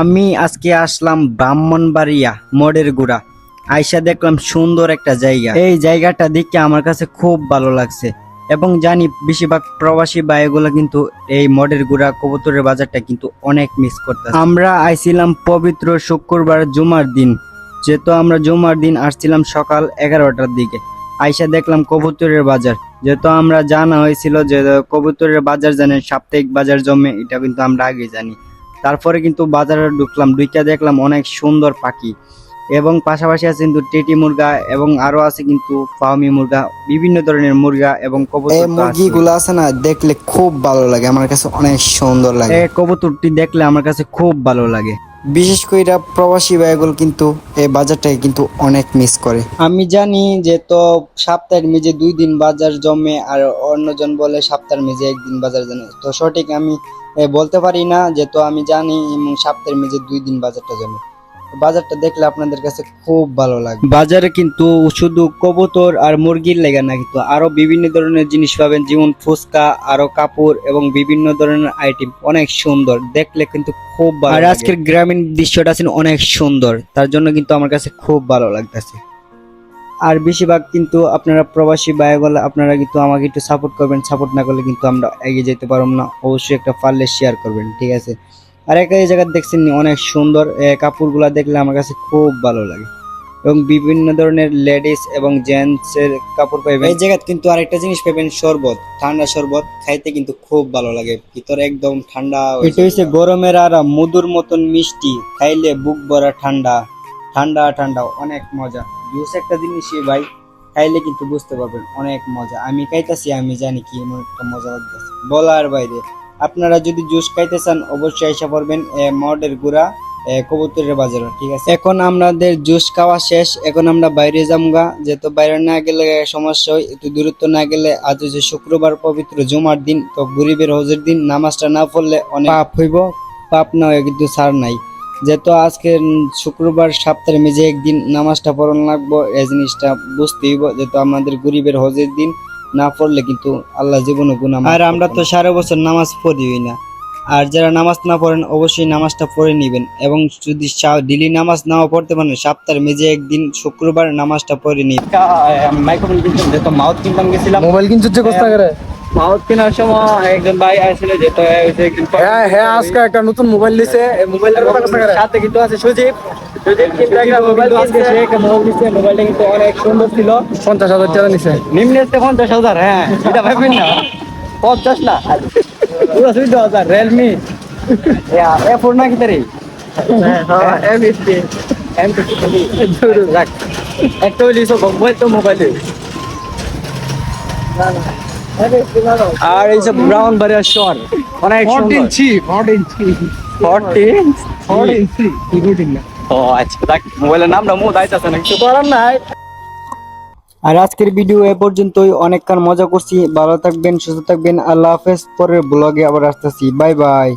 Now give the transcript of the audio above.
আমি আজকে আসলাম ব্রাহ্মণবাড়িয়া মোড়ের গুড়া। আইসা দেখলাম সুন্দর একটা জায়গা। এই জায়গাটা দেখে আমার কাছে খুব ভালো লাগছে। এবং জানি বেশিরভাগ প্রবাসী ভাইগুলো কিন্তু এই মডের গুড়া, কবুতরের বাজারটা কিন্তু অনেক মিস করতে আমরা আইছিলাম পবিত্র শুক্রবার জুমার দিন। যেহেতু আমরা জুমার দিন আসছিলাম সকাল এগারোটার দিকে। আইসা দেখলাম কবুতরের বাজার। যেহেতু আমরা জানা হয়েছিল যে কবুতরের বাজার জানেন, সাপ্তাহিক বাজার জমে, এটা কিন্তু আমরা আগে জানি। তারপরে কিন্তু বাজারে ঢুকলাম দুইটা দেখলাম অনেক সুন্দর পাখি। এবং পাশাপাশি আছে কিন্তু টেটি মুরগা এবং আরও আছে কিন্তু ফার্মি মুরগা বিভিন্ন ধরনের মুরগা এবং কবুতর এই মুরগিগুলো আছে না দেখলে খুব ভালো লাগে আমার কাছে অনেক সুন্দর লাগে। এই কবুতরটি দেখলে আমার কাছে খুব ভালো লাগে। বিশেষ করে প্রবাসী ভাইগুলো কিন্তু এই বাজারটাকে কিন্তু অনেক মিস করে। আমি জানি যে তো সপ্তাহের মেঝে দুই দিন বাজার জমে আর অন্যজন বলে সপ্তাহের মেঝে একদিন বাজার জমে। তো সঠিক আমি বলতে পারি না যে তো আমি জানি এবং সপ্তাহের মেঝে দুই দিন বাজারটা জমে। বাজারটা দেখলে আপনাদের কাছে খুব ভালো লাগে বাজারে কিন্তু শুধু কবুতর আর মুরগির লেগে না কিন্তু আরও বিভিন্ন ধরনের জিনিস পাবেন যেমন ফুচকা আরও কাপড় এবং বিভিন্ন ধরনের আইটেম। অনেক সুন্দর দেখলে কিন্তু খুব ভালো আর আজকের গ্রামীণ দৃশ্যটা আছে অনেক সুন্দর তার জন্য কিন্তু আমার কাছে খুব ভালো লাগতেছে। আর বেশিরভাগ কিন্তু আপনারা প্রবাসী ভাইগুলো আপনারা কিন্তু আমাকে একটু সাপোর্ট করবেন সাপোর্ট না করলে কিন্তু আমরা এগিয়ে যেতে পারব না। অবশ্যই একটা পারলে শেয়ার করবেন ঠিক আছে? আর একটা এই জায়গা দেখছেন নি, অনেক সুন্দর এ, কাপড়গুলা দেখলে আমার কাছে খুব ভালো লাগে। এবং বিভিন্ন ধরনের লেডিস এবং জেন্টস এর কাপড় পাইবেন এই জায়গায় কিন্তু আরেকটা জিনিস পাবেন শরবত ঠান্ডা শরবত খাইতে কিন্তু খুব ভালো লাগে। ভিতরে একদম ঠান্ডা এটা হচ্ছে গরমের আর মধুর মতন মিষ্টি খাইলে বুক ভরা ঠান্ডা ঠান্ডা ঠান্ডা অনেক মজা। জুস একটা জিনিসই ভাই খাইলে কিন্তু বুঝতে পারবেন অনেক মজা। আমি খাইতেছি আমি জানি কি এমন একটা মজা লাগতেছে। বলার বাইরে। আপনারা যদি জুস খাইতে চান, অবশ্যই এসে পড়বেন মডের গুড়া কবুতরের বাজারে, ঠিক আছে? এখন আমাদের জুস খাওয়া শেষ। এখন আমরা বাইরে যামগা। যেহেতু বাইরে না গেলে সমস্যা হয়, একটু দূরত্ব না গেলে আজ হচ্ছে শুক্রবার পবিত্র জুমার দিন। তো গরিবের হজের দিন, নামাজটা না পড়লে অনেক পাপ হইব, পাপ না হয় কিন্তু সার নাই। যেহেতু আজকে শুক্রবার সপ্তাহের মেঝে একদিন নামাজটা পড়ন লাগবো, এই জিনিসটা বুঝতে হইব, যেহেতু আমাদের গরিবের হজের দিন। না পড়লে কিন্তু আল্লাহ জীবনে গুণা আর আমরা তো সারা বছর নামাজ পড়িই না। আর যারা নামাজ না পড়েন অবশ্যই নামাজটা পড়ে নেবেন। এবং যদি ডেলি নামাজ নাও পড়তে পারেন সপ্তাহের মেজে একদিন শুক্রবার নামাজটা পড়ে নিন মাইক্রোফোন কিনতাম মাউথ কিনতাম গেছিলাম। মোবাইল কিনতে কষ্ট কোথা করে? মাউথ কেনার সময় একজন ভাই আসছিল একদিন হ্যাঁ হ্যাঁ আজকে একটা নতুন মোবাইল দিছে। এই মোবাইলের কথা সাথে কিন্তু আছে সুজিব মোবাইলটা কিন্তু অনেক সুন্দর ছিল। পঞ্চাশ হাজার টাকা নিছে। নিম্ন পঞ্চাশ হাজার হ্যাঁ। এটা ভাববেন না। পঞ্চাশ না। পুরো সুবিধা হাজার রিয়েলমি এ ফোর না কি তারি এম ফিফটি এম ফিফটি একটা মোবাইল তো মোবাইলে আর এই যে ব্রাউন বারিয়ার শর অনেক ইঞ্চি ফোরটিন ইঞ্চি ফোরটিন ফোরটিন ইঞ্চি ও আচ্ছা দেখ মোবাইলের নামটা মো দাইতাছে না কিছু করার নাই। আর আজকের ভিডিও এ পর্যন্তই অনেকক্ষণ মজা করছি। ভালো থাকবেন সুস্থ থাকবেন। আল্লাহ হাফেজ পরের ব্লগে আবার আসতেছি। Bye bye.